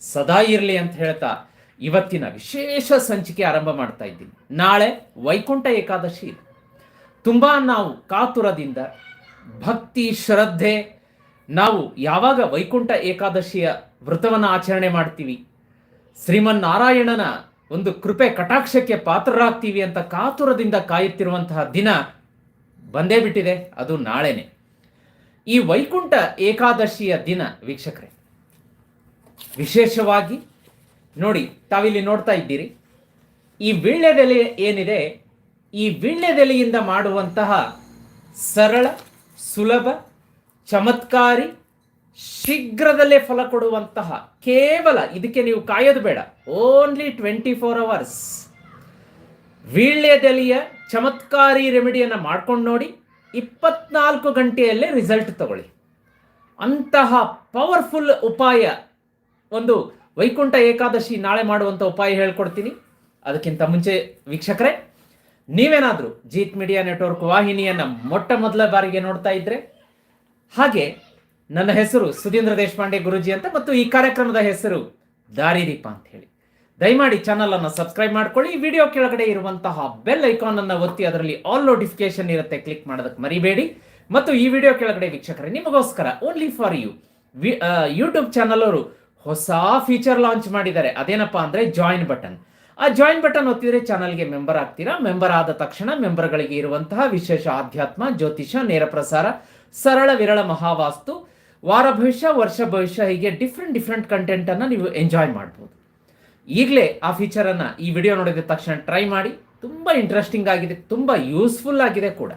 ಸದಾ ಇರಲಿ ಅಂತ ಹೇಳ್ತಾ ಇವತ್ತಿನ ವಿಶೇಷ ಸಂಚಿಕೆ ಆರಂಭ ಮಾಡ್ತಾ ಇದ್ದೀನಿ. ನಾಳೆ ವೈಕುಂಠ ಏಕಾದಶಿ ಇದೆ. ತುಂಬ ನಾವು ಕಾತುರದಿಂದ, ಭಕ್ತಿ, ಶ್ರದ್ಧೆ, ನಾವು ಯಾವಾಗ ವೈಕುಂಠ ಏಕಾದಶಿಯ ವ್ರತವನ್ನು ಆಚರಣೆ ಮಾಡ್ತೀವಿ, ಶ್ರೀಮನ್ನಾರಾಯಣನ ಒಂದು ಕೃಪೆ ಕಟಾಕ್ಷಕ್ಕೆ ಪಾತ್ರರಾಗ್ತೀವಿ ಅಂತ ಕಾತುರದಿಂದ ಕಾಯುತ್ತಿರುವಂತಹ ದಿನ ಬಂದೇ ಬಿಟ್ಟಿದೆ. ಅದು ನಾಳೆನೆ. ಈ ವೈಕುಂಠ ಏಕಾದಶಿಯ ದಿನ, ವೀಕ್ಷಕರೇ ವಿಶೇಷವಾಗಿ ನೋಡಿ ತಾವಿಲ್ಲಿ ನೋಡ್ತಾ ಇದ್ದೀರಿ. ಈ ವೀಳ್ಯದೆಲೆ ಏನಿದೆ? ಈ ವೀಳ್ಯದೆಲೆಯಿಂದ ಮಾಡುವಂತಹ ಸರಳ, ಸುಲಭ, ಚಮತ್ಕಾರಿ, ಶೀಘ್ರದಲ್ಲೇ ಫಲ ಕೊಡುವಂತಹ ಕೇವಲ ಇದಕ್ಕೆ ನೀವು ಕಾಯೋದು ಬೇಡ. ಓನ್ಲಿ ಟ್ವೆಂಟಿ ಫೋರ್ ಅವರ್ಸ್ ವೀಳ್ಯದೆಲೆಯ ಚಮತ್ಕಾರಿ ರೆಮಿಡಿಯನ್ನು ಮಾಡ್ಕೊಂಡು ನೋಡಿ, ಇಪ್ಪತ್ನಾಲ್ಕು ಗಂಟೆಯಲ್ಲೇ ರಿಸಲ್ಟ್ ತಗೊಳ್ಳಿ. ಅಂತಹ ಪವರ್ಫುಲ್ ಉಪಾಯ ಒಂದು ವೈಕುಂಠ ಏಕಾದಶಿ ನಾಳೆ ಮಾಡುವಂಥ ಉಪಾಯ ಹೇಳ್ಕೊಡ್ತೀನಿ. ಅದಕ್ಕಿಂತ ಮುಂಚೆ ವೀಕ್ಷಕರೇ, ನೀವೇನಾದರೂ ಜೀತ್ ಮೀಡಿಯಾ ನೆಟ್ವರ್ಕ್ ವಾಹಿನಿಯನ್ನು ಮೊಟ್ಟ ಮೊದಲ ಬಾರಿಗೆ ನೋಡ್ತಾ ಇದ್ರೆ, ಹಾಗೆ ನನ್ನ ಹೆಸರು ಸುಧೀಂದ್ರ ದೇಶಪಾಂಡೆ ಗುರುಜಿ ಅಂತ ಮತ್ತು ಈ ಕಾರ್ಯಕ್ರಮದ ಹೆಸರು ದಾರಿದೀಪ ಅಂತ ಹೇಳಿ. ದಯಮಾಡಿ ಚಾನಲ್ ಅನ್ನು ಸಬ್ಸ್ಕ್ರೈಬ್ ಮಾಡ್ಕೊಳ್ಳಿ. ವಿಡಿಯೋ ಕೆಳಗಡೆ ಇರುವಂತಹ ಬೆಲ್ ಐಕಾನ್ ಅನ್ನು ಒತ್ತಿ ಅದರಲ್ಲಿ ಆಲ್ ನೋಟಿಫಿಕೇಶನ್ ಇರುತ್ತೆ ಕ್ಲಿಕ್ ಮಾಡೋದಕ್ಕೆ ಮರಿಬೇಡಿ. ಮತ್ತು ಈ ವಿಡಿಯೋ ಕೆಳಗಡೆ ವೀಕ್ಷಕರೇ, ನಿಮಗೋಸ್ಕರ only for you YouTube channel ಅವರು ಹೊಸ ಫೀಚರ್ ಲಾಂಚ್ ಮಾಡಿದ್ದಾರೆ. ಅದೇನಪ್ಪ ಅಂದ್ರೆ ಜಾಯಿನ್ ಬಟನ್ ಆ ಜಾಯಿನ್ ಬಟನ್ ಒತ್ತಿದ್ರೆ ಚಾನಲ್ಗೆ ಮೆಂಬರ್ ಆಗ್ತೀರಾ? ಮೆಂಬರ್ ಆದ ತಕ್ಷಣ ಮೆಂಬರ್ಗಳಿಗೆ ಇರುವಂತಹ ವಿಶೇಷ ಆಧ್ಯಾತ್ಮ, ಜ್ಯೋತಿಷ, ನೇರ ಪ್ರಸಾರ, ಸರಳ ವಿರಳ ಮಹಾವಾಸ್ತು, ವಾರ ಭವಿಷ್ಯ, ವರ್ಷ ಭವಿಷ್ಯ, ಹೀಗೆ ಡಿಫ್ರೆಂಟ್ ಡಿಫ್ರೆಂಟ್ ಕಂಟೆಂಟ್ ಅನ್ನ ನೀವು ಎಂಜಾಯ್ ಮಾಡ್ಬೋದು. ಈಗಲೇ ಆ ಫೀಚರ್ ಅನ್ನ ಈ ವಿಡಿಯೋ ನೋಡಿದ ತಕ್ಷಣ ಟ್ರೈ ಮಾಡಿ. ತುಂಬಾ ಇಂಟ್ರೆಸ್ಟಿಂಗ್ ಆಗಿದೆ, ತುಂಬಾ ಯೂಸ್ಫುಲ್ ಆಗಿದೆ ಕೂಡ.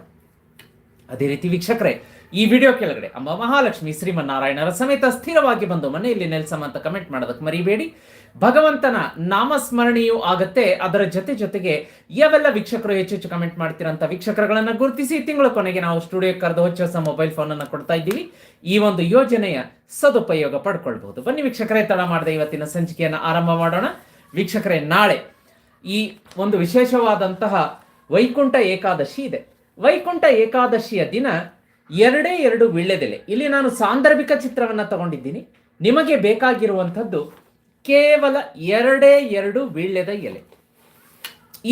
ಅದೇ ರೀತಿ ವೀಕ್ಷಕರೇ ಈ ವಿಡಿಯೋ ಕೆಳಗಡೆ ಅಮ್ಮ ಮಹಾಲಕ್ಷ್ಮಿ ಶ್ರೀಮನ್ನಾರಾಯಣರ ಸಮೇತ ಸ್ಥಿರವಾಗಿ ಬಂದು ಮನೆಯಲ್ಲಿ ನೆಲೆಸಮ ಅಂತ ಕಮೆಂಟ್ ಮಾಡೋದಕ್ಕೆ ಮರಿಬೇಡಿ. ಭಗವಂತನ ನಾಮಸ್ಮರಣೆಯೂ ಆಗತ್ತೆ. ಅದರ ಜೊತೆ ಜೊತೆಗೆ ಯಾವೆಲ್ಲ ವೀಕ್ಷಕರು ಹೆಚ್ಚು ಹೆಚ್ಚು ಕಮೆಂಟ್ ಮಾಡ್ತೀರಂತ ವೀಕ್ಷಕರುಗಳನ್ನ ಗುರುತಿಸಿ ತಿಂಗಳ ಕೊನೆಗೆ ನಾವು ಸ್ಟುಡಿಯೋ ಕರೆದು ಹೊಚ್ಚ ಹೊಸ ಮೊಬೈಲ್ ಫೋನ್ ಅನ್ನು ಕೊಡ್ತಾ ಇದ್ದೀವಿ. ಈ ಒಂದು ಯೋಜನೆಯ ಸದುಪಯೋಗ ಪಡ್ಕೊಳ್ಬಹುದು. ಬನ್ನಿ ವೀಕ್ಷಕರೇ, ತಡ ಮಾಡದೆ ಇವತ್ತಿನ ಸಂಚಿಕೆಯನ್ನು ಆರಂಭ ಮಾಡೋಣ. ವೀಕ್ಷಕರೇ, ನಾಳೆ ಈ ಒಂದು ವಿಶೇಷವಾದಂತಹ ವೈಕುಂಠ ಏಕಾದಶಿ ಇದೆ. ವೈಕುಂಠ ಏಕಾದಶಿಯ ದಿನ ಎರಡೇ ಎರಡು ವೀಳ್ಯದೆಲೆ ಇಲ್ಲಿ ನಾನು ಸಾಂದರ್ಭಿಕ ಚಿತ್ರವನ್ನು ತಗೊಂಡಿದ್ದೀನಿ. ನಿಮಗೆ ಬೇಕಾಗಿರುವಂಥದ್ದು ಕೇವಲ ಎರಡೇ ಎರಡು ವೀಳ್ಯದ ಎಲೆ.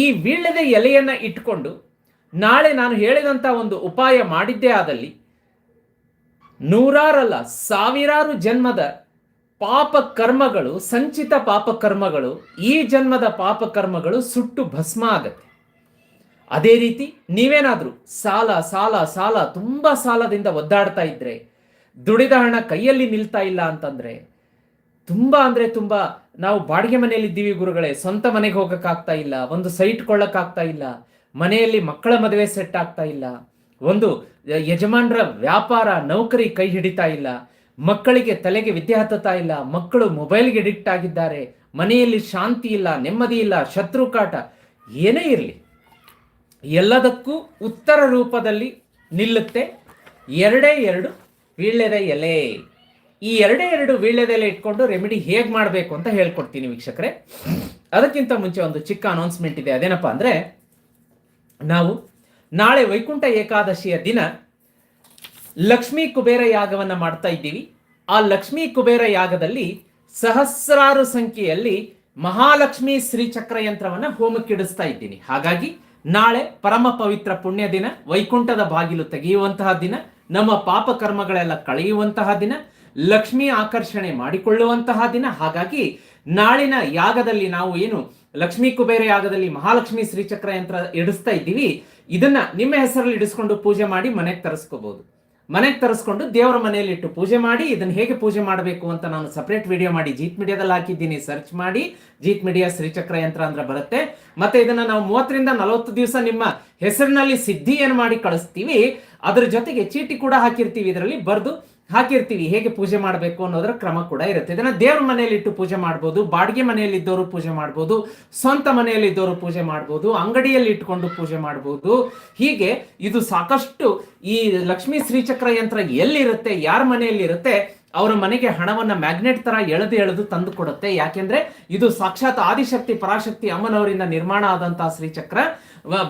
ಈ ವೀಳ್ಯದ ಎಲೆಯನ್ನು ಇಟ್ಕೊಂಡು ನಾಳೆ ನಾನು ಹೇಳಿದಂಥ ಒಂದು ಉಪಾಯ ಮಾಡಿದ್ದೇ ಆದಲ್ಲಿ ನೂರಾರಲ್ಲ ಸಾವಿರಾರು ಜನ್ಮದ ಪಾಪ ಕರ್ಮಗಳು, ಸಂಚಿತ ಪಾಪ ಕರ್ಮಗಳು, ಈ ಜನ್ಮದ ಪಾಪ ಕರ್ಮಗಳು ಸುಟ್ಟು ಭಸ್ಮ ಆಗತ್ತೆ. ಅದೇ ರೀತಿ ನೀವೇನಾದರೂ ಸಾಲ ಸಾಲ ಸಾಲ ತುಂಬಾ ಸಾಲದಿಂದ ಒದ್ದಾಡ್ತಾ ಇದ್ರೆ, ದುಡಿದ ಹಣ ಕೈಯಲ್ಲಿ ನಿಲ್ತಾ ಇಲ್ಲ ಅಂತಂದ್ರೆ, ತುಂಬಾ ಅಂದ್ರೆ ತುಂಬಾ ನಾವು ಬಾಡಿಗೆ ಮನೆಯಲ್ಲಿ ಇದ್ದೀವಿ ಗುರುಗಳೇ, ಸ್ವಂತ ಮನೆಗೆ ಹೋಗಕ್ಕಾಗ್ತಾ ಇಲ್ಲ, ಒಂದು ಸೈಟ್ ಕೊಳ್ಳಕ್ಕಾಗ್ತಾ ಇಲ್ಲ, ಮನೆಯಲ್ಲಿ ಮಕ್ಕಳ ಮದುವೆ ಸೆಟ್ ಆಗ್ತಾ ಇಲ್ಲ, ಒಂದು ಯಜಮಾನರ ವ್ಯಾಪಾರ, ನೌಕರಿ ಕೈ ಹಿಡಿತಾ ಇಲ್ಲ, ಮಕ್ಕಳಿಗೆ ತಲೆಗೆ ವಿದ್ಯೆ ಹತ್ತುತ್ತಾ ಇಲ್ಲ, ಮಕ್ಕಳು ಮೊಬೈಲ್ಗೆ ಅಡಿಕ್ಟ್ ಆಗಿದ್ದಾರೆ, ಮನೆಯಲ್ಲಿ ಶಾಂತಿ ಇಲ್ಲ, ನೆಮ್ಮದಿ ಇಲ್ಲ ಶತ್ರು ಕಾಟ ಏನೇ ಇರಲಿ. ಎಲ್ಲದಕ್ಕೂ ಉತ್ತರ ರೂಪದಲ್ಲಿ ನಿಲ್ಲುತ್ತೆ. ಎರಡೇ ಎರಡು ವೀಳ್ಯದ ಎಲೆ. ಈ ಎರಡೇ ಎರಡು ವೀಳ್ಯದ ಎಲೆ ಇಟ್ಕೊಂಡು ರೆಮಿಡಿ ಹೇಗೆ ಮಾಡಬೇಕು ಅಂತ ಹೇಳ್ಕೊಡ್ತೀನಿ ವೀಕ್ಷಕರೇ. ಅದಕ್ಕಿಂತ ಮುಂಚೆ ಒಂದು ಚಿಕ್ಕ ಅನೌನ್ಸ್ಮೆಂಟ್ ಇದೆ. ಅದೇನಪ್ಪ ಅಂದರೆ, ನಾವು ನಾಳೆ ವೈಕುಂಠ ಏಕಾದಶಿಯ ದಿನ ಲಕ್ಷ್ಮೀ ಕುಬೇರ ಯಾಗವನ್ನು ಮಾಡ್ತಾ ಇದ್ದೀವಿ. ಆ ಲಕ್ಷ್ಮೀ ಕುಬೇರ ಯಾಗದಲ್ಲಿ ಸಹಸ್ರಾರು ಸಂಖ್ಯೆಯಲ್ಲಿ ಮಹಾಲಕ್ಷ್ಮಿ ಶ್ರೀಚಕ್ರ ಯಂತ್ರವನ್ನು ಹೋಮಕ್ಕಿಡಿಸ್ತಾ ಇದ್ದೀನಿ. ಹಾಗಾಗಿ ನಾಳೆ ಪರಮ ಪವಿತ್ರ ಪುಣ್ಯ ದಿನ, ವೈಕುಂಠದ ಬಾಗಿಲು ತೆಗೆಯುವಂತಹ ದಿನ, ನಮ್ಮ ಪಾಪ ಕರ್ಮಗಳೆಲ್ಲ ಕಳೆಯುವಂತಹ ದಿನ, ಲಕ್ಷ್ಮಿ ಆಕರ್ಷಣೆ ಮಾಡಿಕೊಳ್ಳುವಂತಹ ದಿನ. ಹಾಗಾಗಿ ನಾಳಿನ ಯಾಗದಲ್ಲಿ ನಾವು ಏನು ಲಕ್ಷ್ಮೀ ಕುಬೇರ ಯಾಗದಲ್ಲಿ ಮಹಾಲಕ್ಷ್ಮಿ ಶ್ರೀಚಕ್ರ ಯಂತ್ರ ಇಡಿಸ್ತಾ ಇದ್ದೀವಿ, ಇದನ್ನ ನಿಮ್ಮ ಹೆಸರಲ್ಲಿ ಇಡಿಸ್ಕೊಂಡು ಪೂಜೆ ಮಾಡಿ ಮನೆಗೆ ತರಿಸ್ಕೋಬಹುದು ಮನೆಗೆ ತರಿಸ್ಕೊಂಡು ದೇವರ ಮನೆಯಲ್ಲಿ ಇಟ್ಟು ಪೂಜೆ ಮಾಡಿ, ಇದನ್ನು ಹೇಗೆ ಪೂಜೆ ಮಾಡಬೇಕು ಅಂತ ನಾನು ಸಪ್ರೇಟ್ ವಿಡಿಯೋ ಮಾಡಿ ಜೀತ್ ಮೀಡಿಯಾದಲ್ಲಿ ಹಾಕಿದ್ದೀನಿ. ಸರ್ಚ್ ಮಾಡಿ ಜೀತ್ ಮೀಡಿಯಾ ಶ್ರೀಚಕ್ರ ಯಂತ್ರ ಅಂದ್ರೆ ಬರುತ್ತೆ. ಮತ್ತೆ ಇದನ್ನ ನಾವು ಮೂವತ್ತರಿಂದ ನಲವತ್ತು ದಿವಸ ನಿಮ್ಮ ಹೆಸರಿನಲ್ಲಿ ಸಿದ್ಧಿಯನ್ನು ಮಾಡಿ ಕಳಿಸ್ತೀವಿ, ಅದ್ರ ಜೊತೆಗೆ ಚೀಟಿ ಕೂಡ ಹಾಕಿರ್ತೀವಿ. ಇದರಲ್ಲಿ ಬರೆದು ಹಾಕಿರ್ತೀವಿ, ಹೇಗೆ ಪೂಜೆ ಮಾಡಬೇಕು ಅನ್ನೋದ್ರ ಕ್ರಮ ಕೂಡ ಇರುತ್ತೆ. ಇದನ್ನ ದೇವ್ರ ಮನೆಯಲ್ಲಿ ಇಟ್ಟು ಪೂಜೆ ಮಾಡ್ಬೋದು, ಬಾಡಿಗೆ ಮನೆಯಲ್ಲಿ ಇದ್ದವರು ಪೂಜೆ ಮಾಡ್ಬೋದು, ಸ್ವಂತ ಮನೆಯಲ್ಲಿ ಇದ್ದವರು ಪೂಜೆ ಮಾಡ್ಬೋದು, ಅಂಗಡಿಯಲ್ಲಿ ಇಟ್ಕೊಂಡು ಪೂಜೆ ಮಾಡ್ಬೋದು. ಹೀಗೆ ಇದು ಸಾಕಷ್ಟು ಈ ಲಕ್ಷ್ಮೀ ಶ್ರೀಚಕ್ರ ಯಂತ್ರ ಎಲ್ಲಿರುತ್ತೆ, ಯಾರ ಮನೆಯಲ್ಲಿ ಇರುತ್ತೆ ಅವರ ಮನೆಗೆ ಹಣವನ್ನ ಮ್ಯಾಗ್ನೆಟ್ ತರ ಎಳೆದು ಎಳೆದು ತಂದು ಕೊಡುತ್ತೆ. ಯಾಕೆಂದ್ರೆ ಇದು ಸಾಕ್ಷಾತ್ ಆದಿಶಕ್ತಿ, ಪರಾಶಕ್ತಿ ಅಮ್ಮನವರಿಂದ ನಿರ್ಮಾಣ ಆದಂತಹ ಶ್ರೀಚಕ್ರ.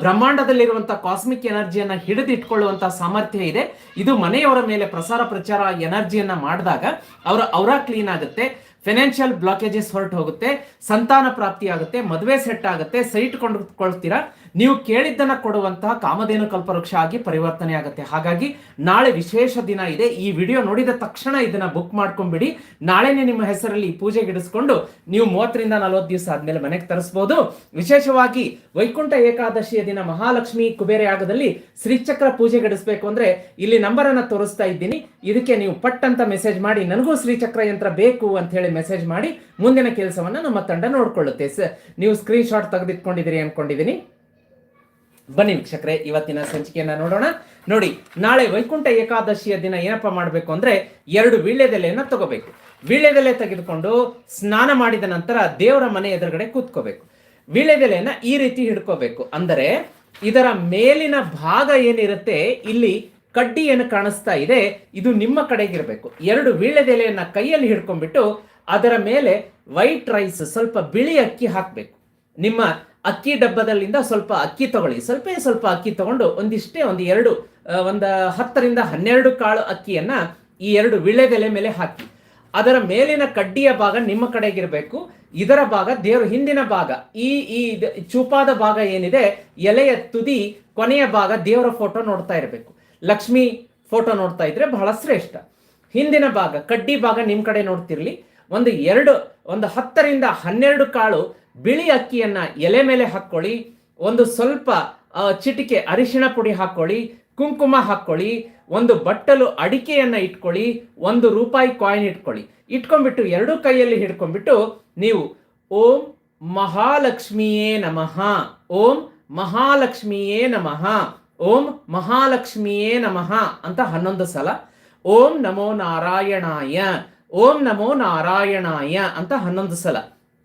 ಬ್ರಹ್ಮಾಂಡದಲ್ಲಿರುವಂತಹ ಕಾಸ್ಮಿಕ್ ಎನರ್ಜಿಯನ್ನ ಹಿಡಿದಿಟ್ಕೊಳ್ಳುವಂತಹ ಸಾಮರ್ಥ್ಯ ಇದೆ. ಇದು ಮನೆಯವರ ಮೇಲೆ ಪ್ರಸಾರ ಪ್ರಚಾರ ಎನರ್ಜಿಯನ್ನ ಮಾಡಿದಾಗ ಅವರ ಅವರ ಕ್ಲೀನ್ ಆಗುತ್ತೆ. ಫೈನಾನ್ಷಿಯಲ್ ಬ್ಲಾಕೇಜಸ್ ಹೊರಟು ಹೋಗುತ್ತೆ. ಸಂತಾನ ಪ್ರಾಪ್ತಿ ಆಗುತ್ತೆ. ಮದುವೆ ಸೆಟ್ ಆಗುತ್ತೆ. ಸೈಟ್ ಕೊಂಡುಕೊಳ್ತೀರಾ. ನೀವು ಕೇಳಿದ್ದನ್ನ ಕೊಡುವಂತಹ ಕಾಮಧೇನು ಕಲ್ಪವೃಕ್ಷ ಆಗಿ ಪರಿವರ್ತನೆ ಆಗುತ್ತೆ. ಹಾಗಾಗಿ ನಾಳೆ ವಿಶೇಷ ದಿನ ಇದೆ. ಈ ವಿಡಿಯೋ ನೋಡಿದ ತಕ್ಷಣ ಇದನ್ನ ಬುಕ್ ಮಾಡ್ಕೊಂಡ್ಬಿಡಿ. ನಾಳೆನೆ ನಿಮ್ಮ ಹೆಸರಲ್ಲಿ ಪೂಜೆಗೆ ಇಡಿಸ್ಕೊಂಡು ನೀವು ಮೂವತ್ತರಿಂದ ನಲವತ್ತು ದಿವಸ ಆದ್ಮೇಲೆ ಮನೆಗೆ ತರಿಸ್ಬೋದು. ವಿಶೇಷವಾಗಿ ವೈಕುಂಠ ಏಕಾದಶಿಯ ದಿನ ಮಹಾಲಕ್ಷ್ಮಿ ಕುಬೇರ ಯಾಗದಲ್ಲಿ ಶ್ರೀಚಕ್ರ ಪೂಜೆ ಗಡಿಸ್ಬೇಕು ಅಂದ್ರೆ ಇಲ್ಲಿ ನಂಬರ್ ಅನ್ನ ತೋರಿಸ್ತಾ ಇದ್ದೀನಿ. ಇದಕ್ಕೆ ನೀವು ಪಟ್ ಅಂತ ಮೆಸೇಜ್ ಮಾಡಿ, ನನಗೂ ಶ್ರೀಚಕ್ರ ಯಂತ್ರ ಬೇಕು ಅಂತ ಹೇಳಿ ಮೆಸೇಜ್ ಮಾಡಿ, ಮುಂದಿನ ಕೆಲಸವನ್ನ ನಮ್ಮ ತಂಡ ನೋಡ್ಕೊಳ್ಳುತ್ತೆ. ಸರ್ ನೀವು ಸ್ಕ್ರೀನ್ ಶಾಟ್ ತೆಗೆದಿಟ್ಕೊಂಡಿದ್ದೀರಿ ಅನ್ಕೊಂಡಿದ್ದೀನಿ. ಬನ್ನಿ ವೀಕ್ಷಕರೇ, ಇವತ್ತಿನ ಸಂಚಿಕೆಯನ್ನ ನೋಡೋಣ. ನೋಡಿ, ನಾಳೆ ವೈಕುಂಠ ಏಕಾದಶಿಯ ದಿನ ಏನಪ್ಪಾ ಮಾಡಬೇಕು ಅಂದ್ರೆ ಎರಡು ವೀಳ್ಯದೆಲೆಯನ್ನ ತಗೋಬೇಕು. ವೀಳ್ಯದೆಲೆ ತೆಗೆದುಕೊಂಡು ಸ್ನಾನ ಮಾಡಿದ ನಂತರ ದೇವರ ಮನೆ ಎದುರುಗಡೆ ಕೂತ್ಕೋಬೇಕು. ವೀಳ್ಯದೆಲೆಯನ್ನ ಈ ರೀತಿ ಹಿಡ್ಕೋಬೇಕು. ಅಂದರೆ ಇದರ ಮೇಲಿನ ಭಾಗ ಏನಿರುತ್ತೆ, ಇಲ್ಲಿ ಕಡ್ಡಿ ಏನು ಕಾಣಿಸ್ತಾ ಇದೆ, ಇದು ನಿಮ್ಮ ಕಡೆಗಿರಬೇಕು. ಎರಡು ವೀಳ್ಯದೆಲೆಯನ್ನ ಕೈಯಲ್ಲಿ ಹಿಡ್ಕೊಂಡ್ಬಿಟ್ಟು ಅದರ ಮೇಲೆ ವೈಟ್ ರೈಸ್ ಸ್ವಲ್ಪ ಬಿಳಿ ಅಕ್ಕಿ ಹಾಕಬೇಕು. ನಿಮ್ಮ ಅಕ್ಕಿ ಡಬ್ಬದಲ್ಲಿಂದ ಸ್ವಲ್ಪ ಅಕ್ಕಿ ತಗೊಳ್ಳಿ. ಸ್ವಲ್ಪ ಸ್ವಲ್ಪ ಅಕ್ಕಿ ತಗೊಂಡು ಒಂದಿಷ್ಟೇ ಒಂದು ಎರಡು ಒಂದು ಹತ್ತರಿಂದ ಹನ್ನೆರಡು ಕಾಳು ಅಕ್ಕಿಯನ್ನ ಈ ಎರಡು ವಿಳೆದೆಲೆ ಮೇಲೆ ಹಾಕಿ. ಅದರ ಮೇಲಿನ ಕಡ್ಡಿಯ ಭಾಗ ನಿಮ್ಮ ಕಡೆಗಿರಬೇಕು. ಇದರ ಭಾಗ, ದೇವರ ಹಿಂದಿನ ಭಾಗ, ಈ ಈ ಚೂಪಾದ ಭಾಗ ಏನಿದೆ, ಎಲೆಯ ತುದಿ ಕೊನೆಯ ಭಾಗ ದೇವರ ಫೋಟೋ ನೋಡ್ತಾ ಇರಬೇಕು. ಲಕ್ಷ್ಮಿ ಫೋಟೋ ನೋಡ್ತಾ ಇದ್ರೆ ಬಹಳ ಶ್ರೇಷ್ಠ. ಹಿಂದಿನ ಭಾಗ, ಕಡ್ಡಿ ಭಾಗ ನಿಮ್ಮ ಕಡೆ ನೋಡ್ತಿರ್ಲಿ. ಒಂದು ಎರಡು, ಒಂದು ಹತ್ತರಿಂದ ಹನ್ನೆರಡು ಕಾಳು ಬಿಳಿ ಅಕ್ಕಿಯನ್ನ ಎಲೆ ಮೇಲೆ ಹಾಕೊಳ್ಳಿ ಒಂದು ಸ್ವಲ್ಪ ಚಿಟಿಕೆ ಅರಿಶಿಣ ಪುಡಿ ಹಾಕೊಳ್ಳಿ ಕುಂಕುಮ ಹಾಕೊಳ್ಳಿ, ಒಂದು ಬಟ್ಟಲು ಅಡಿಕೆಯನ್ನ ಇಟ್ಕೊಳ್ಳಿ, ಒಂದು ರೂಪಾಯಿ ಕಾಯಿನ್ ಇಟ್ಕೊಳ್ಳಿ. ಇಟ್ಕೊಂಡ್ಬಿಟ್ಟು ಎರಡೂ ಕೈಯಲ್ಲಿ ಹಿಡ್ಕೊಂಡ್ಬಿಟ್ಟು ನೀವು ಓಂ ಮಹಾಲಕ್ಷ್ಮಿಯೇ ನಮಃ, ಓಂ ಮಹಾಲಕ್ಷ್ಮಿಯೇ ನಮಃ, ಓಂ ಮಹಾಲಕ್ಷ್ಮಿಯೇ ನಮಃ ಅಂತ ಹನ್ನೊಂದು ಸಲ ಓಂ ನಮೋ ನಾರಾಯಣಾಯ, ಓಂ ನಮೋ ನಾರಾಯಣಾಯ ಅಂತ ಹನ್ನೊಂದು ಸಲ.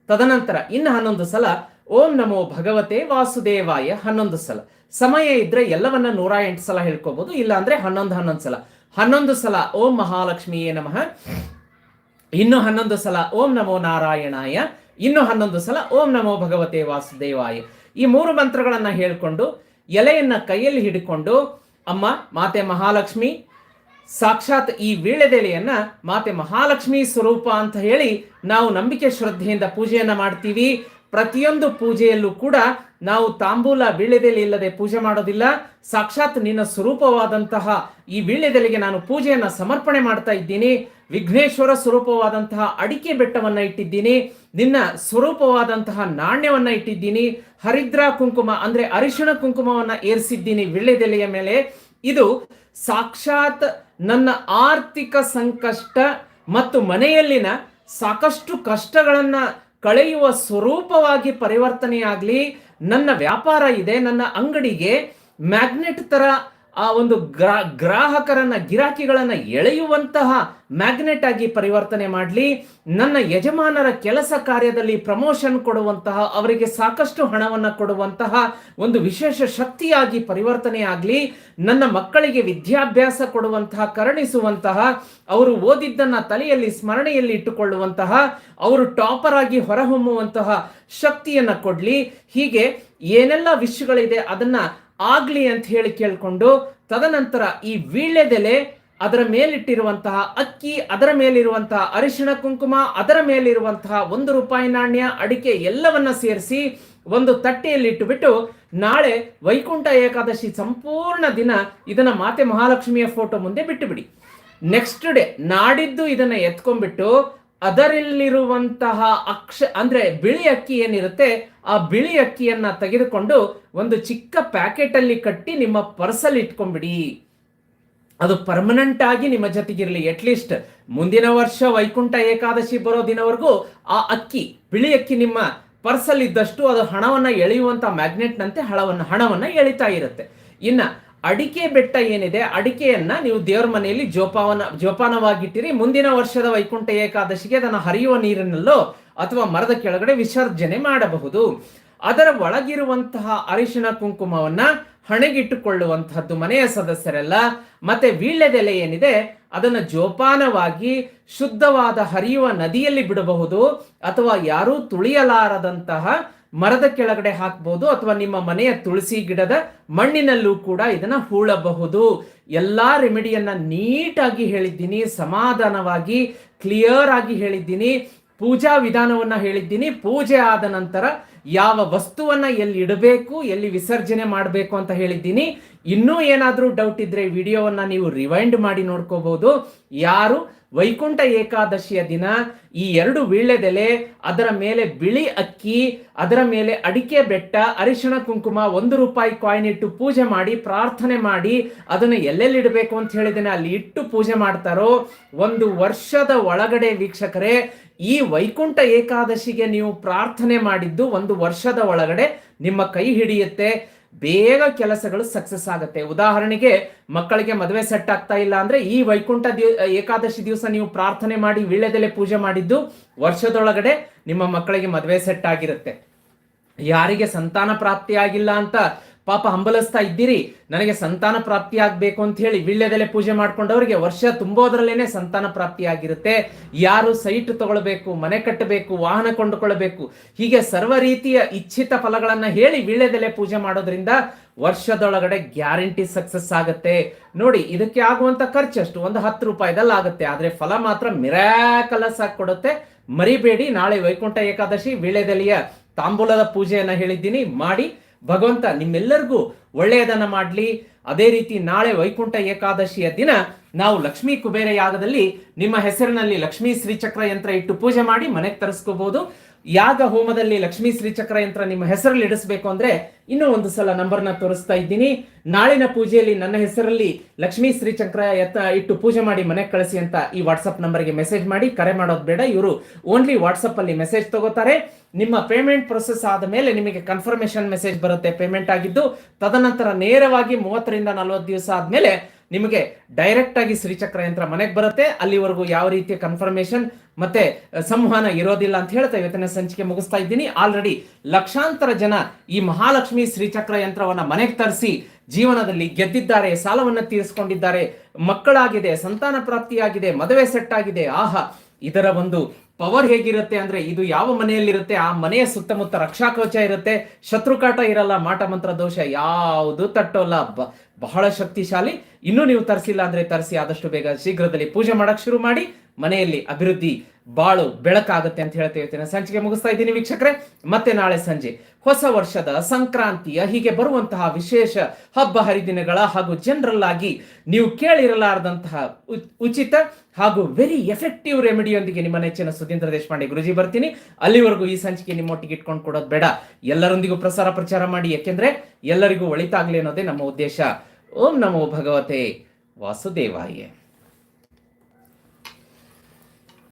ತದನಂತರ ಇನ್ನು ಹನ್ನೊಂದು ಸಲ ಓಂ ನಮೋ ಭಗವತೆ ವಾಸುದೇವಾಯ ಹನ್ನೊಂದು ಸಲ. ಸಮಯ ಇದ್ರೆ ಎಲ್ಲವನ್ನ ನೂರ ಎಂಟು ಸಲ ಹೇಳ್ಕೋಬಹುದು ಇಲ್ಲ ಅಂದ್ರೆ ಹನ್ನೊಂದು ಹನ್ನೊಂದು ಸಲ. ಹನ್ನೊಂದು ಸಲ ಓಂ ಮಹಾಲಕ್ಷ್ಮಿಯೇ ನಮಃ. ಇನ್ನು ಹನ್ನೊಂದು ಸಲ ಓಂ ನಮೋ ನಾರಾಯಣಾಯ. ಇನ್ನು ಹನ್ನೊಂದು ಸಲ ಓಂ ನಮೋ ಭಗವತೆ ವಾಸುದೇವಾಯ. ಈ ಮೂರು ಮಂತ್ರಗಳನ್ನ ಹೇಳ್ಕೊಂಡು, ಎಲೆಯನ್ನ ಕೈಯಲ್ಲಿ ಹಿಡ್ಕೊಂಡು, ಅಮ್ಮ, ಮಾತೆ ಮಹಾಲಕ್ಷ್ಮಿ, ಸಾಕ್ಷಾತ್ ಈ ವೀಳ್ಯದೆಲೆಯನ್ನ ಮಾತೆ ಮಹಾಲಕ್ಷ್ಮಿ ಸ್ವರೂಪ ಅಂತ ಹೇಳಿ ನಾವು ನಂಬಿಕೆ ಶ್ರದ್ಧೆಯಿಂದ ಪೂಜೆಯನ್ನ ಮಾಡ್ತೀವಿ. ಪ್ರತಿಯೊಂದು ಪೂಜೆಯಲ್ಲೂ ಕೂಡ ನಾವು ತಾಂಬೂಲ ವೀಳ್ಯದೆಲೆ ಇಲ್ಲದೆ ಪೂಜೆ ಮಾಡೋದಿಲ್ಲ. ಸಾಕ್ಷಾತ್ ನಿನ್ನ ಸ್ವರೂಪವಾದಂತಹ ಈ ವೀಳ್ಯದೆಲೆಗೆ ನಾನು ಪೂಜೆಯನ್ನು ಸಮರ್ಪಣೆ ಮಾಡ್ತಾ ಇದ್ದೀನಿ. ವಿಘ್ನೇಶ್ವರ ಸ್ವರೂಪವಾದಂತಹ ಅಡಿಕೆ ಬೆಟ್ಟವನ್ನ ಇಟ್ಟಿದ್ದೀನಿ. ನಿನ್ನ ಸ್ವರೂಪವಾದಂತಹ ನಾಣ್ಯವನ್ನ ಇಟ್ಟಿದ್ದೀನಿ. ಹರಿದ್ರ ಕುಂಕುಮ ಅಂದ್ರೆ ಅರಿಶಿಣ ಕುಂಕುಮವನ್ನ ಏರಿಸಿದ್ದೀನಿ ವೀಳ್ಯದೆಲೆಯ ಮೇಲೆ. ಇದು ಸಾಕ್ಷಾತ್ ನನ್ನ ಆರ್ಥಿಕ ಸಂಕಷ್ಟ ಮತ್ತು ಮನೆಯಲ್ಲಿನ ಸಾಕಷ್ಟು ಕಷ್ಟಗಳನ್ನ ಕಳೆಯುವ ಸ್ವರೂಪವಾಗಿ ಪರಿವರ್ತನೆಯಾಗಲಿ ನನ್ನ ವ್ಯಾಪಾರ ಇದೆ ನನ್ನ ಅಂಗಡಿಗೆ ಮ್ಯಾಗ್ನೆಟ್ ತರ ಆ ಒಂದು ಗ್ರಾ, ಗ್ರಾಹಕರನ್ನ, ಗಿರಾಕಿಗಳನ್ನ ಎಳೆಯುವಂತಹ ಮ್ಯಾಗ್ನೆಟ್ ಆಗಿ ಪರಿವರ್ತನೆ ಮಾಡಲಿ. ನನ್ನ ಯಜಮಾನರ ಕೆಲಸ ಕಾರ್ಯದಲ್ಲಿ ಪ್ರಮೋಷನ್ ಕೊಡುವಂತಹ, ಅವರಿಗೆ ಸಾಕಷ್ಟು ಹಣವನ್ನು ಕೊಡುವಂತಹ ಒಂದು ವಿಶೇಷ ಶಕ್ತಿಯಾಗಿ ಪರಿವರ್ತನೆ ಆಗಲಿ. ನನ್ನ ಮಕ್ಕಳಿಗೆ ವಿದ್ಯಾಭ್ಯಾಸ ಕೊಡುವಂತಹ, ಕರುಣಿಸುವಂತಹ, ಅವರು ಓದಿದ್ದನ್ನ ತಲೆಯಲ್ಲಿ, ಸ್ಮರಣೆಯಲ್ಲಿ ಇಟ್ಟುಕೊಳ್ಳುವಂತಹ, ಅವರು ಟಾಪರ್ ಆಗಿ ಹೊರಹೊಮ್ಮುವಂತಹ ಶಕ್ತಿಯನ್ನ ಕೊಡ್ಲಿ. ಹೀಗೆ ಏನೆಲ್ಲ ವಿಷಯಗಳಿದೆ ಅದನ್ನ ಆಗ್ಲಿ ಅಂತ ಹೇಳಿ ಕೇಳ್ಕೊಂಡು ತದನಂತರ ಈ ವೀಳ್ಯದೆಲೆ ಅದರ ಮೇಲಿಟ್ಟಿರುವಂತಹ ಅಕ್ಕಿ, ಅದರ ಮೇಲಿರುವಂತಹ ಅರಿಶಿಣ ಕುಂಕುಮ, ಅದರ ಮೇಲಿರುವಂತಹ ಒಂದು ರೂಪಾಯಿ ನಾಣ್ಯ, ಅಡಿಕೆ ಎಲ್ಲವನ್ನ ಸೇರಿಸಿ ಒಂದು ತಟ್ಟೆಯಲ್ಲಿ ಇಟ್ಟುಬಿಟ್ಟು ನಾಳೆ ವೈಕುಂಠ ಏಕಾದಶಿ ಸಂಪೂರ್ಣ ದಿನ ಇದನ್ನ ಮಾತೆ ಮಹಾಲಕ್ಷ್ಮಿಯ ಫೋಟೋ ಮುಂದೆ ಬಿಟ್ಟು ಬಿಡಿ. ನೆಕ್ಸ್ಟ್ ಡೇ ನಾಡಿದ್ದು ಇದನ್ನ ಎತ್ಕೊಂಡ್ಬಿಟ್ಟು ಅದರಲ್ಲಿರುವಂತಹ ಅಕ್ಷ, ಅಂದ್ರೆ ಬಿಳಿ ಅಕ್ಕಿ ಏನಿರುತ್ತೆ, ಆ ಬಿಳಿ ಅಕ್ಕಿಯನ್ನ ತೆಗೆದುಕೊಂಡು ಒಂದು ಚಿಕ್ಕ ಪ್ಯಾಕೆಟ್ ಅಲ್ಲಿ ಕಟ್ಟಿ ನಿಮ್ಮ ಪರ್ಸಲ್ಲಿ ಇಟ್ಕೊಂಡ್ಬಿಡಿ. ಅದು ಪರ್ಮನೆಂಟ್ ಆಗಿ ನಿಮ್ಮ ಜೊತೆಗಿರಲಿ. ಅಟ್ಲೀಸ್ಟ್ ಮುಂದಿನ ವರ್ಷ ವೈಕುಂಠ ಏಕಾದಶಿ ಬರೋ ದಿನವರೆಗೂ ಆ ಅಕ್ಕಿ, ಬಿಳಿ ಅಕ್ಕಿ ನಿಮ್ಮ ಪರ್ಸಲ್ ಇದ್ದಷ್ಟು ಅದು ಹಣವನ್ನ ಎಳೆಯುವಂತ ಮ್ಯಾಗ್ನೆಟ್ನಂತೆ ಹಣವನ್ನ ಹಣವನ್ನ ಎಳಿತಾ ಇರುತ್ತೆ. ಇನ್ನ ಅಡಿಕೆ ಬೆಟ್ಟ ಏನಿದೆ, ಅಡಿಕೆಯನ್ನ ನೀವು ದೇವರ ಮನೆಯಲ್ಲಿ ಜೋಪಾನ ಜೋಪಾನವಾಗಿಟ್ಟಿರಿ. ಮುಂದಿನ ವರ್ಷದ ವೈಕುಂಠ ಏಕಾದಶಿಗೆ ಅದನ್ನು ಹರಿಯುವ ನೀರಿನಲ್ಲೋ ಅಥವಾ ಮರದ ಕೆಳಗಡೆ ವಿಸರ್ಜನೆ ಮಾಡಬಹುದು. ಅದರ ಒಳಗಿರುವಂತಹ ಅರಿಶಿನ ಕುಂಕುಮವನ್ನ ಹಣೆಗಿಟ್ಟುಕೊಳ್ಳುವಂತಹದ್ದು ಮನೆಯ ಸದಸ್ಯರೆಲ್ಲ. ಮತ್ತೆ ವೀಳ್ಯದೆಲೆ ಏನಿದೆ, ಅದನ್ನ ಜೋಪಾನವಾಗಿ ಶುದ್ಧವಾದ ಹರಿಯುವ ನದಿಯಲ್ಲಿ ಬಿಡಬಹುದು. ಅಥವಾ ಯಾರೂ ತುಳಿಯಲಾರದಂತಹ ಮರದ ಕೆಳಗಡೆ ಹಾಕ್ಬೋದು ಅಥವಾ ನಿಮ್ಮ ಮನೆಯ ತುಳಸಿ ಗಿಡದ ಮಣ್ಣಿನಲ್ಲೂ ಕೂಡ ಇದನ್ನ ಹೂಳಬಹುದು. ಎಲ್ಲಾ ರೆಮಿಡಿಯನ್ನ ನೀಟಾಗಿ ಹೇಳಿದ್ದೀನಿ, ಸಮಾಧಾನವಾಗಿ ಕ್ಲಿಯರ್ ಆಗಿ ಹೇಳಿದ್ದೀನಿ. ಪೂಜಾ ವಿಧಾನವನ್ನ ಹೇಳಿದ್ದೀನಿ. ಪೂಜೆ ಆದ ನಂತರ ಯಾವ ವಸ್ತುವನ್ನ ಎಲ್ಲಿ ಇಡಬೇಕು, ಎಲ್ಲಿ ವಿಸರ್ಜನೆ ಮಾಡಬೇಕು ಅಂತ ಹೇಳಿದ್ದೀನಿ. ಇನ್ನೂ ಏನಾದರೂ ಡೌಟ್ ಇದ್ರೆ ವಿಡಿಯೋವನ್ನ ನೀವು ರಿವೈಂಡ್ ಮಾಡಿ ನೋಡ್ಕೋಬಹುದು ಯಾರು ವೈಕುಂಠ ಏಕಾದಶಿಯ ದಿನ ಈ ಎರಡು ವೀಳ್ಯದೆಲೆ ಅದರ ಮೇಲೆ ಬಿಳಿ ಅಕ್ಕಿ, ಅದರ ಮೇಲೆ ಅಡಿಕೆ ಬೆಟ್ಟ, ಅರಿಶಿಣ ಕುಂಕುಮ, ಒಂದು ರೂಪಾಯಿ ಕಾಯಿನ್ ಇಟ್ಟು ಪೂಜೆ ಮಾಡಿ, ಪ್ರಾರ್ಥನೆ ಮಾಡಿ, ಅದನ್ನು ಎಲ್ಲೆಲ್ಲಿ ಇಡಬೇಕು ಅಂತ ಹೇಳಿದ್ದೇನೆ, ಅಲ್ಲಿ ಇಟ್ಟು ಪೂಜೆ ಮಾಡ್ತಾರೋ ಒಂದು ವರ್ಷದ ಒಳಗಡೆ ವೀಕ್ಷಕರೇ, ಈ ವೈಕುಂಠ ಏಕಾದಶಿಗೆ ನೀವು ಪ್ರಾರ್ಥನೆ ಮಾಡಿದ್ದು ಒಂದು ವರ್ಷದ ಒಳಗಡೆ ನಿಮ್ಮ ಕೈ ಹಿಡಿಯುತ್ತೆ. ಬೇಗ ಕೆಲಸಗಳು ಸಕ್ಸಸ್ ಆಗುತ್ತೆ. ಉದಾಹರಣೆಗೆ, ಮಕ್ಕಳಿಗೆ ಮದುವೆ ಸೆಟ್ ಆಗ್ತಾ ಇಲ್ಲ ಅಂದ್ರೆ ಈ ವೈಕುಂಠ ಏಕಾದಶಿ ದಿವಸ ನೀವು ಪ್ರಾರ್ಥನೆ ಮಾಡಿ ವೀಳ್ಯದೆಲೆ ಪೂಜೆ ಮಾಡಿದ್ದು ವರ್ಷದೊಳಗಡೆ ನಿಮ್ಮ ಮಕ್ಕಳಿಗೆ ಮದುವೆ ಸೆಟ್ ಆಗಿರುತ್ತೆ. ಯಾರಿಗೆ ಸಂತಾನ ಪ್ರಾಪ್ತಿ ಆಗಿಲ್ಲ ಅಂತ ಪಾಪ ಹಂಬಲಿಸ್ತಾ ಇದ್ದೀರಿ. ನನಗೆ ಸಂತಾನ ಪ್ರಾಪ್ತಿ ಆಗ್ಬೇಕು ಅಂತ ಹೇಳಿ ವೀಳ್ಯದೆಲೆ ಪೂಜೆ ಮಾಡ್ಕೊಂಡವರಿಗೆ ವರ್ಷ ತುಂಬೋದ್ರಲ್ಲೇನೆ ಸಂತಾನ ಪ್ರಾಪ್ತಿ ಆಗಿರುತ್ತೆ. ಯಾರು ಸೈಟ್ ತಗೊಳ್ಬೇಕು, ಮನೆ ಕಟ್ಟಬೇಕು, ವಾಹನ ಕೊಂಡುಕೊಳ್ಬೇಕು ಹೀಗೆ ಸರ್ವ ರೀತಿಯ ಇಚ್ಛಿತ ಫಲಗಳನ್ನ ಹೇಳಿ ವೀಳ್ಯದೆಲೆ ಪೂಜೆ ಮಾಡೋದ್ರಿಂದ ವರ್ಷದೊಳಗಡೆ ಗ್ಯಾರಂಟಿ ಸಕ್ಸಸ್ ಆಗುತ್ತೆ. ನೋಡಿ, ಇದಕ್ಕೆ ಆಗುವಂತ ಖರ್ಚಷ್ಟು ಒಂದು ಹತ್ತು ರೂಪಾಯಿದಲ್ಲಿ ಆಗುತ್ತೆ. ಆದ್ರೆ ಫಲ ಮಾತ್ರ ಮಿರಾಕಲಸ್ ಆಗಿ ಕೊಡುತ್ತೆ. ಮರಿಬೇಡಿ, ನಾಳೆ ವೈಕುಂಠ ಏಕಾದಶಿ ವೀಳ್ಯದೆಲೆಯ ತಾಂಬೂಲದ ಪೂಜೆಯನ್ನ ಹೇಳಿದ್ದೀನಿ. ಮಾಡಿ ಭಗವಂತ ನಿಮ್ಮೆಲ್ಲರಿಗೂ ಒಳ್ಳೆಯದನ್ನ ಮಾಡಲಿ. ಅದೇ ರೀತಿ ನಾಳೆ ವೈಕುಂಠ ಏಕಾದಶಿಯ ದಿನ ನಾವು ಲಕ್ಷ್ಮೀ ಕುಬೇರ ಯಾಗದಲ್ಲಿ ನಿಮ್ಮ ಹೆಸರಿನಲ್ಲಿ ಲಕ್ಷ್ಮೀ ಶ್ರೀಚಕ್ರ ಯಂತ್ರ ಇಟ್ಟು ಪೂಜೆ ಮಾಡಿ ಮನೆಗೆ ತರಿಸ್ಕೋಬಹುದು ಯಾಗ ಹೋಮದಲ್ಲಿ ಲಕ್ಷ್ಮೀ ಶ್ರೀಚಕ್ರ ಯಂತ್ರ ನಿಮ್ಮ ಹೆಸರಲ್ಲಿ ಇಡಿಸ್ಬೇಕು ಅಂದ್ರೆ ಇನ್ನೂ ಒಂದು ಸಲ ನಂಬರ್ನ ತೋರಿಸ್ತಾ ಇದ್ದೀನಿ. ನಾಳಿನ ಪೂಜೆಯಲ್ಲಿ ನನ್ನ ಹೆಸರಲ್ಲಿ ಲಕ್ಷ್ಮೀ ಶ್ರೀಚಕ್ರ ಎತ್ತ ಇಟ್ಟು ಪೂಜೆ ಮಾಡಿ ಮನೆಗೆ ಕಳಿಸಿ ಅಂತ ಈ ವಾಟ್ಸಪ್ ನಂಬರ್ಗೆ ಮೆಸೇಜ್ ಮಾಡಿ. ಕರೆ ಮಾಡೋದು ಬೇಡ. ಇವರು ಓನ್ಲಿ ವಾಟ್ಸಪ್ ಅಲ್ಲಿ ಮೆಸೇಜ್ ತಗೋತಾರೆ. ನಿಮ್ಮ ಪೇಮೆಂಟ್ ಪ್ರೊಸೆಸ್ ಆದ ಮೇಲೆ ನಿಮಗೆ ಕನ್ಫರ್ಮೇಶನ್ ಮೆಸೇಜ್ ಬರುತ್ತೆ. ಪೇಮೆಂಟ್ ಆಗಿದ್ದು ತದನಂತರ ನೇರವಾಗಿ ಮೂವತ್ತರಿಂದ ನಲವತ್ತು ದಿವಸ ಆದ್ಮೇಲೆ ನಿಮಗೆ ಡೈರೆಕ್ಟ್ ಆಗಿ ಶ್ರೀಚಕ್ರ ಯಂತ್ರ ಮನೆಗೆ ಬರುತ್ತೆ. ಅಲ್ಲಿವರೆಗೂ ಯಾವ ರೀತಿಯ ಕನ್ಫರ್ಮೇಶನ್ ಮತ್ತೆ ಸಂವಹನ ಇರೋದಿಲ್ಲ ಅಂತ ಹೇಳ್ತಾ ಇವತ್ತಿನ ಸಂಚಿಕೆ ಮುಗಿಸ್ತಾ ಇದ್ದೀನಿ. ಆಲ್ರೆಡಿ ಲಕ್ಷಾಂತರ ಜನ ಈ ಮಹಾಲಕ್ಷ್ಮಿ ಶ್ರೀಚಕ್ರ ಯಂತ್ರವನ್ನ ಮನೆಗೆ ತರಿಸಿ ಜೀವನದಲ್ಲಿ ಗೆದ್ದಿದ್ದಾರೆ, ಸಾಲವನ್ನ ತೀರಿಸಿಕೊಂಡಿದ್ದಾರೆ, ಮಕ್ಕಳಾಗಿದೆ, ಸಂತಾನ ಪ್ರಾಪ್ತಿಯಾಗಿದೆ, ಮದುವೆ ಸೆಟ್ ಆಗಿದೆ ಆಹಾ, ಇದರ ಒಂದು ಪವರ್ ಹೇಗಿರುತ್ತೆ ಅಂದ್ರೆ ಇದು ಯಾವ ಮನೆಯಲ್ಲಿರುತ್ತೆ, ಆ ಮನೆಯ ಸುತ್ತಮುತ್ತ ರಕ್ಷಾ ಕವಚ ಇರುತ್ತೆ, ಶತ್ರುಕಾಟ ಇರಲ್ಲ, ಮಾಟ ಮಂತ್ರ ದೋಷ ಯಾವುದು ತಟ್ಟೋಲ್ಲ ಬಹಳ ಶಕ್ತಿಶಾಲಿ. ಇನ್ನೂ ನೀವು ತರಿಸಿಲ್ಲ ಅಂದ್ರೆ ತರಿಸಿ, ಆದಷ್ಟು ಬೇಗ ಶೀಘ್ರದಲ್ಲಿ ಪೂಜೆ ಮಾಡಕ್ ಶುರು ಮಾಡಿ, ಮನೆಯಲ್ಲಿ ಅಭಿವೃದ್ಧಿ ಬಾಳು ಬೆಳಕಾಗುತ್ತೆ ಅಂತ ಹೇಳ್ತಾ ಹೇಳ್ತೇನೆ ಸಂಚಿಕೆ ಮುಗಿಸ್ತಾ ಇದ್ದೀನಿ ವೀಕ್ಷಕರೇ. ಮತ್ತೆ ನಾಳೆ ಸಂಜೆ. ಹೊಸ ವರ್ಷದ ಸಂಕ್ರಾಂತಿಯ ಹೀಗೆ ಬರುವಂತಹ ವಿಶೇಷ ಹಬ್ಬ ಹರಿದಿನಗಳ ಹಾಗೂ ಜನರಲ್ ಆಗಿ ನೀವು ಕೇಳಿರಲಾರದಂತಹ ಉಚಿತ ಹಾಗೂ ವೆರಿ ಎಫೆಕ್ಟಿವ್ ರೆಮಿಡಿಯೊಂದಿಗೆ ನಿಮ್ಮ ನೆಚ್ಚಿನ ಸುಧೀಂದ್ರ ದೇಶಪಾಂಡೆ ಗುರುಜಿ ಬರ್ತೀನಿ. ಅಲ್ಲಿವರೆಗೂ ಈ ಸಂಚಿಕೆ ನಿಮ್ಮೊಟ್ಟಿಗೆ ಇಟ್ಕೊಂಡು ಕೊಡೋದು ಬೇಡ. ಎಲ್ಲರೊಂದಿಗೂ ಪ್ರಸಾರ ಪ್ರಚಾರ ಮಾಡಿ, ಯಾಕೆಂದ್ರೆ ಎಲ್ಲರಿಗೂ ಒಳಿತಾಗ್ಲಿ ಅನ್ನೋದೇ ನಮ್ಮ ಉದ್ದೇಶ. ಓಂ ನಮೋ ಭಗವತೆ ವಾಸುದೇವಾಯ.